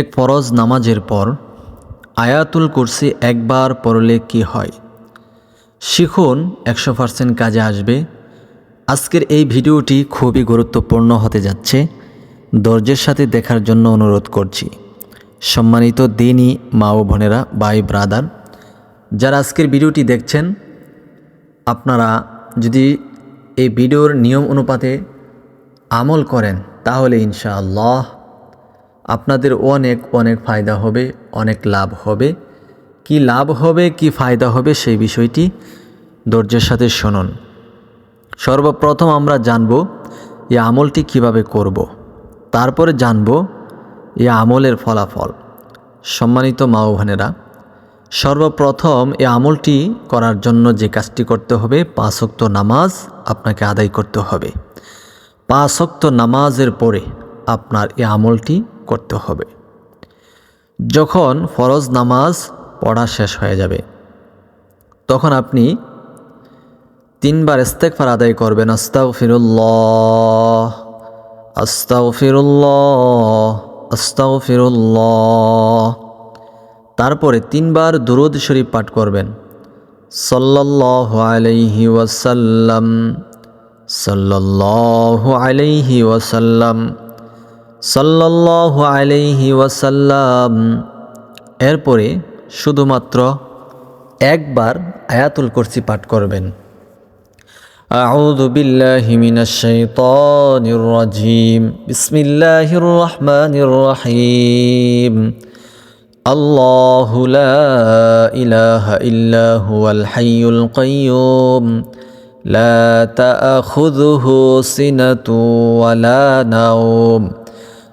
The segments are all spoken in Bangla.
এক ফরজ নামাজের পর আয়াতুল কুরসি একবার পড়লে কি হয়? শিখুন, একশো পার্সেন্ট কাজে আসবে। আজকের এই ভিডিওটি খুবই গুরুত্বপূর্ণ হতে যাচ্ছে। ধৈর্যের সাথে দেখার জন্য অনুরোধ করছি। সম্মানিত দিনই মা ও বোনেরা বাই ব্রাদার, যারা আজকের ভিডিওটি দেখছেন, আপনারা যদি এই ভিডিওর নিয়ম অনুপাতে আমল করেন, তাহলে ইনশাআল্লাহ আপনাদের অনেক অনেক ফায়দা হবে, অনেক লাভ হবে। কি লাভ হবে, কি ফায়দা হবে সেই বিষয়টি ধৈর্যের সাথে শুনুন। সর্বপ্রথম আমরা জানব এই আমলটি কীভাবে করব। তারপরে জানব এই আমলের ফলাফল। সম্মানিত মা ও বোনেরা, সর্বপ্রথম এই আমলটি করার জন্য যে কাজটি করতে হবে পাঁচক্ত নামাজ আপনাকে আদায় করতে হবে। পাঁচক্ত নামাজের পরে আপনার এই আমলটি করতে হবে। যখন ফরজ নামাজ পড়া শেষ হয়ে যাবে, তখন আপনি তিনবার ইস্তেকফার আদায় করবেন আস্তাও ফিরুল্লাহ আস্তাও ফিরুল্লাহ আস্তাও ফিরুল্লাহ তারপরে তিনবার দুরুদ শরীফ পাঠ করবেন, সাল্লাল্লাহু আলাইহি ওয়াসাল্লাম, সাল্লাল্লাহু আলাইহি ওয়াসাল্লাম। সাল্লাল্লাহু আলাইহি ওয়াসাল্লাম এরপরে শুধুমাত্র একবার আয়াতুল কুরসি পাঠ করবেন أعوذ بالله من الشيطان الرجيم بسم الله الرحمن الرحيم الله لا إله إلا هو الحي القيوم لا تأخذه سنة ولا نوم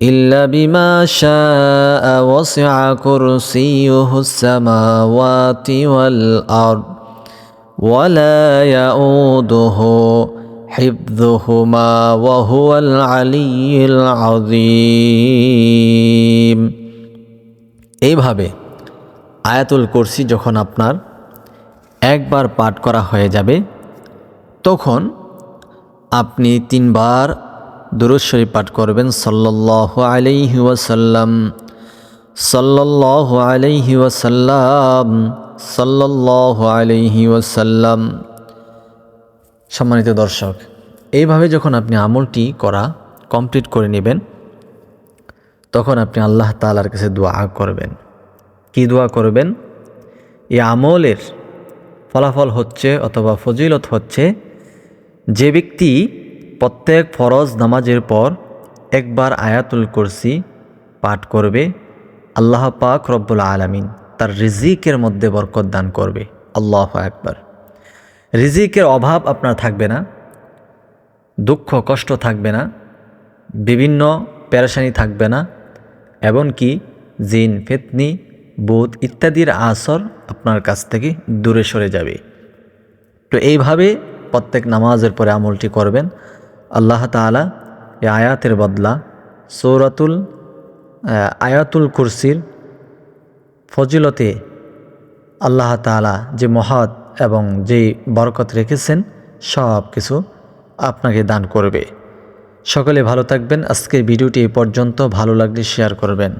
إلا بما شاء وسع كرسيه السماوات والأرض ولا يؤوده حفظهما وهو العلي العظيم এইভাবে আয়াতুল কুরসি যখন আপনার একবার পাঠ করা হয়ে যাবে তখন আপনি তিনবার দুরুদ শরীফ পাঠ করবেন সাল্লাল্লাহু আলাইহি ওয়াসাল্লাম। সাল্লাল্লাহু আলাইহি ওয়াসাল্লাম, সাল্লাল্লাহু আলাইহি ওয়াসাল্লাম। সম্মানিত দর্শক, এইভাবে যখন আপনি আমলটি করা কমপ্লিট করে নেবেন, তখন আপনি আল্লাহ তালার কাছে দোয়া করবেন। কি দোয়া করবেন? এই আমলের ফলাফল হচ্ছে অথবা ফজিলত হচ্ছে যে ব্যক্তি প্রত্যেক ফরজ নামাজের পর একবার আয়াতুল কুরসি পাঠ করবে, আল্লাহ পাক রব্বুল আলমিন তার রিজিকের মধ্যে বরকত দান করবে। আল্লাহ একবার রিজিকের অভাব আপনার থাকবে না, দুঃখ, কষ্ট থাকবে না, বিভিন্ন পেরেশানি থাকবে না, এমনকি জিন, ফেতনি বুধ ইত্যাদির আসর আপনার কাছ থেকে দূরে সরে যাবে। তো এইভাবে প্রত্যেক নামাজের পরে আমলটি করবেন আল্লাহ তালা এ আয়াতের বদলা সৌরাতুল আয়াতুল কুরসির ফজিলতে আল্লাহ তালা যে মহাদ এবং যেই বরকত রেখেছেন, সব কিছু আপনাকে দান করবে। সকলে ভালো থাকবেন। আজকের ভিডিওটি এ পর্যন্ত। ভালো লাগলে শেয়ার করবেন।